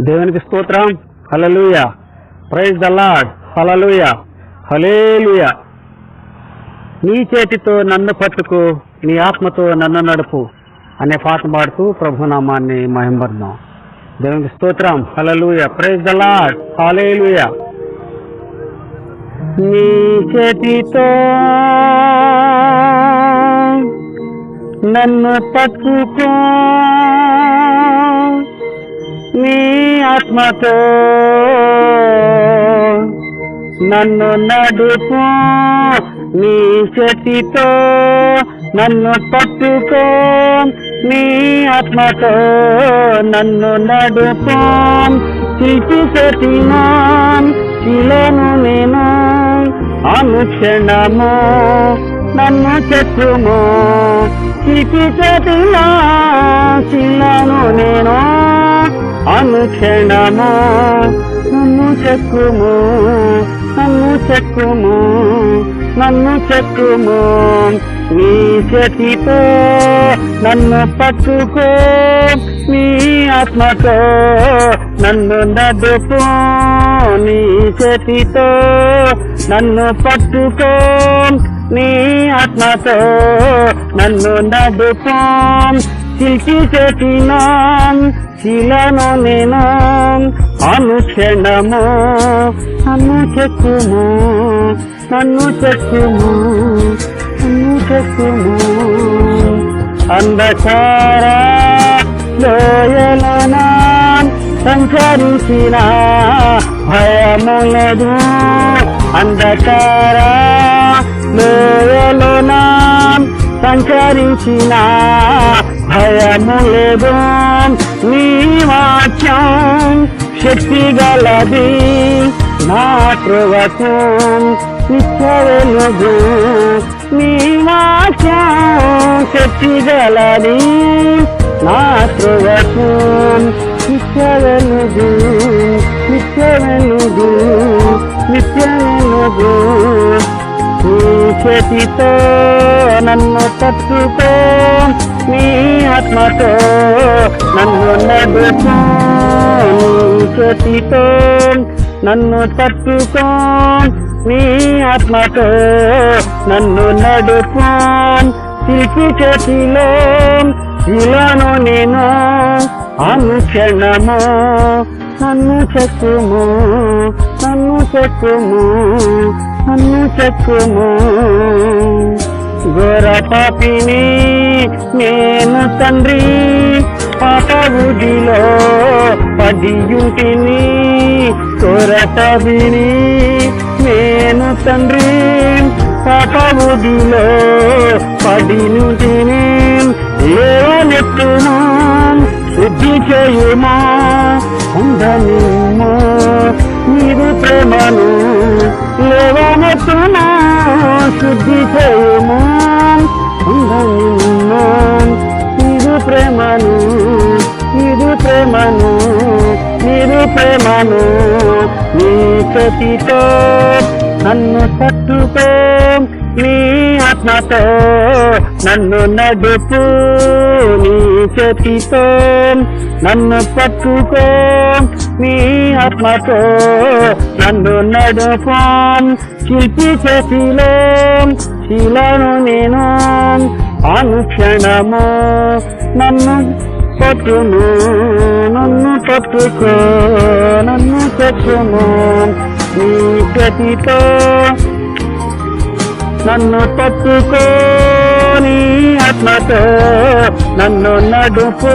దేవునికి స్తోత్రం. Hallelujah praise the Lord hallelujah hallelujah నీ చేతితో నన్ను పట్టుకు నీ ఆత్మతో నన్ను నడుపు అనే పాట పాడుతూ ప్రభునామాన్ని మహింపడదాం దేవునికి స్తోత్రం. Hallelujah praise the Lord hallelujah నీ చేతితో నన్ను పట్టుకో నీ ఆత్మతో నన్ను నడుపు నీ చేతితో నన్ను పట్టుకో నీ ఆత్మతో నన్ను నడుపు. శిల్పి చేతినా శిలను నేను అనుక్షణము నన్ను చెప్పుము. శిల్పి చేతినా శిలను నేను. అనుక్షణము? నన్ను చెక్కుము నన్ను చెక్కుము నన్ను చెక్కుము. నీ చేతితో నన్ను పట్టుకో నీ ఆత్మతో నన్ను నడుపు. నీ చేతితో నన్ను పట్టుకో నీ ఆత్మతో నన్ను నడుపు. శిల్పి చేసిన శిలను నేను అనుక్షణము నన్ను చెక్కుము నన్ను చెక్కుము నన్ను చెక్కుము అంధకార లోయలన? సంచరించిన భయములదు అంధకార లోయలోన? సంచరించిన భయము లేదు నీ వాక్యం శక్తి గలది నా కృవకు నిత్య నీ వాక్యం శక్తి గలది నా కృవకు నిత్యవెలుగు నిత్యవెలుగు నిత్య చేతితో నన్ను పట్టుకో నీ ఆత్మతో నన్ను నడుపు చేతితో నన్ను పట్టుకో నీ ఆత్మతో నన్ను నడుపు శిల్పి చేతిలో ఇలాను నేను అనుక్షణము. నన్ను చెక్కుము నన్ను చెక్కుము నన్ను చెక్కుము. ఘోర పాపిని నేను తండ్రి పాప ఊదిలో పడియుంటిని పాపిని నేను తండ్రి పాప ఊదిలో పడినుంటిని లేవనెత్తును శుద్ధి చేయుమా ఉండనిమో నీరు ప్రేమను లేవనెత్తును శుద్ధి చేయుము? ఉండనిమో నీరు ప్రేమను ఇది ప్రేమను ఇది ప్రేమను నీ ప్రతితో నన్ను తట్టుకో. నీ ఆత్మతో నన్ను నడుపు నీ చేతితో నన్ను పట్టుకో నీ ఆత్మతో నన్ను నడుపు శిల్పి చేతిలో శిలను నేను. అనుక్షణము నన్ను పట్టును నన్ను పట్టుకో నన్ను పట్టును నీ ప్రతితో నన్ను పట్టుకో నీ ఆత్మతో నన్ను నడుపు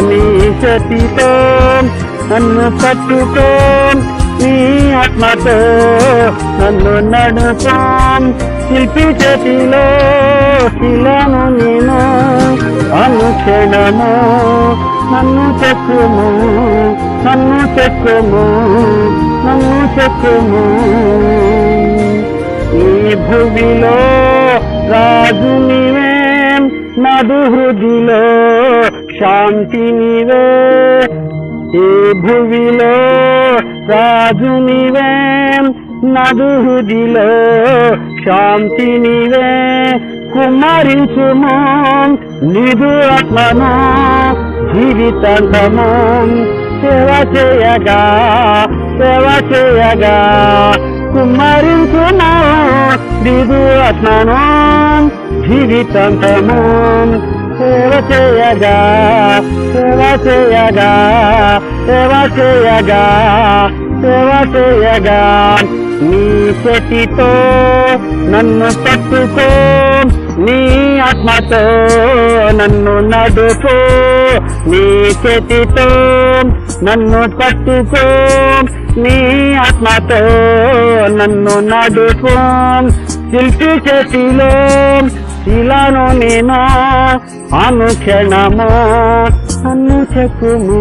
నీ శక్తితో నన్ను పట్టుకో ఆత్మతో నన్ను నడుపు శిల్పి చేతిలో శిలను నేను అనుక్షణము నన్ను చెక్కుము నన్ను చెక్కుము నన్ను చెక్కుము ఈ భూమిలో రాజు నీవే నడు హృదిలో శాంతి నీవే ఈ భూమిలో రాజు నీవే నడు హృదిలో శాంతి నీవే కుమ్మరించుము నిధు ఆత్మను జీవితాంతము సేవ చేయగా సేవ చేయగా కుమరించుము నిధు ఆత్మను జీవితాంతము సేవ చేయగా చేయగా సేవ చేయగా సేవ చేయగా. నీ చేతితో నన్ను పట్టుకో నీ ఆత్మతో నన్ను నడుపు. నీ చేతితో నన్ను పట్టుకో నీ ఆత్మతో నన్ను నడుపు. శిల్పి చేతిలో ఇలాను నేను? అనుక్షణము నన్ను చెక్కుము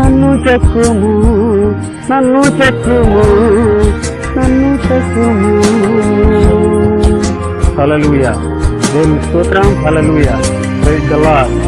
నన్ను చెక్కుము నన్ను చెక్కుము నన్ను చెక్కుము హల్లెలూయా. దేవుని స్తోత్రం. హల్లెలూయా. Praise the lord